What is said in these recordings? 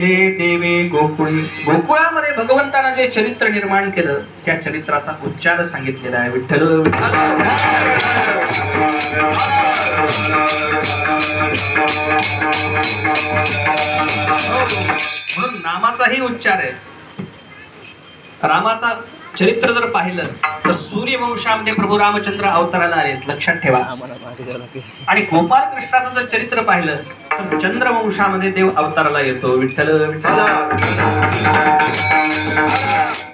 देवी देवे गोकुळी गोकुळामध्ये भगवंताना जे चरित्र निर्माण केलं त्या चरित्राचा उच्चार सांगितलेला आहे. विठ्ठल विठ्ठल. म्हणून नामाचाही उच्चार आहे. रामाचा चरित्र जर पाहिलं तर सूर्यवंशामध्ये प्रभू रामचंद्र अवताराला आलेत. लक्षात ठेवा. आणि गोपाल कृष्णाचं जर चरित्र पाहिलं तर चंद्रवंशामध्ये देव अवताराला येतो. विठ्ठल विठ्ठल.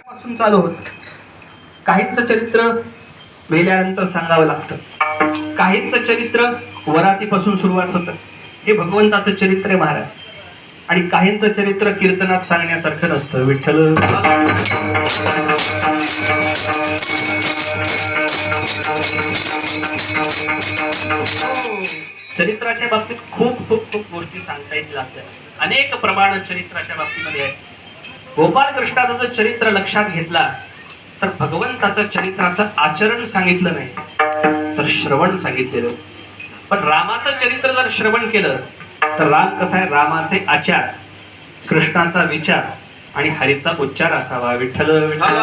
पासून चालू होत. काहींचं चरित्र मेल्यानंतर सांगावं लागतं. काहींचं चरित्र वरातीपासून सुरुवात होतं. हे भगवंताचं चरित्र आहे महाराज. आणि काहींचं चरित्र कीर्तनात सांगण्यासारखं नसतं. विठ्ठल. चरित्राच्या बाबतीत खूप खूप खूप गोष्टी सांगता येतील आपल्याला. अनेक प्रमाण चरित्राच्या बाबतीमध्ये आहे गोपाल कृष्णाचं जर चरित्र लक्षात घेतला तर भगवंताचं चरित्राचं आचरण सांगितलं नाही. तर श्रवण सांगितलेलं. पण रामाचं चरित्र जर श्रवण केलं तर राम कसा आहे? रामाचे आचार कृष्णाचा विचार आणि हरीचा उच्चार असावा. विठ्ठल विठ्ठल.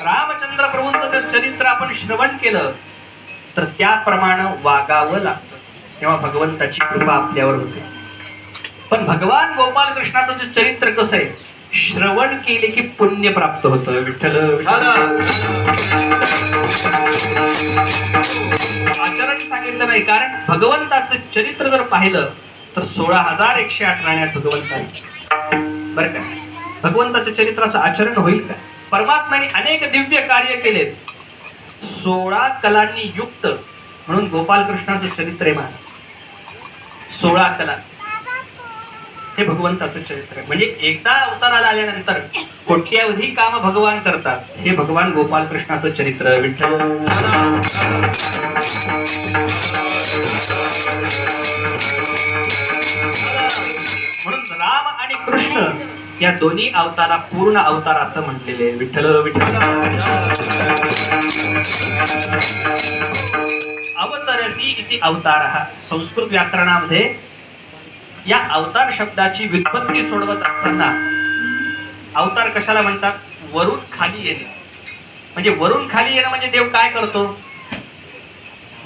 रामचंद्र प्रभूंचं जर चरित्र आपण श्रवण केलं तर त्याप्रमाणे वागावं लागतं. तेव्हा भगवंताची कृपा आपल्यावर होते. पण भगवान गोपाल कृष्णाचं जे चरित्र कसं आहे? श्रवण केले की पुण्य प्राप्त होतं. विठ्ठल आचरण सांगितलं नाही कारण भगवंताचं चरित्र जर पाहिलं तर सोळा हजार एकशे आठ राण्यात भगवंत बर बरं का? भगवंताच्या चरित्राचं आचरण होईल का? परमात्माने अनेक दिव्य कार्य केलेत. सोळा कलांनी युक्त म्हणून गोपाल कृष्णाचं चरित्र आहे महाराज. सोळा कला. हे भगवंताचं चरित्र आहे. म्हणजे एकदा अवताराला आल्यानंतर कोट्यावधी काम भगवान करतात. हे भगवान गोपाल कृष्णाचं चरित्र विठ्ठल म्हणून राम आणि कृष्ण या दोन्ही अवतारा पूर्ण अवतार असं म्हटलेले विठ्ठल विठ्ठल. अवतरती इति अवतार. संस्कृत व्याकरणामध्ये या अवतार शब्दाची व्युत्पत्ती सोडवत असताना अवतार कशाला म्हणतात? वरून खाली येणे. म्हणजे वरून खाली येणं म्हणजे देव काय करतो?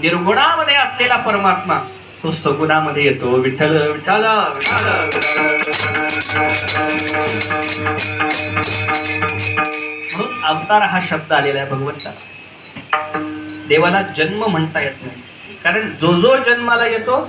निर्गुणामध्ये असलेला परमात्मा तो सगुणामध्ये येतो. विठ्ठल विठ्ठल म्हणून अवतार हा शब्द आलेला आहे भगवंता देवाला जन्म म्हणता येत नाही. कारण जो जो जन्माला येतो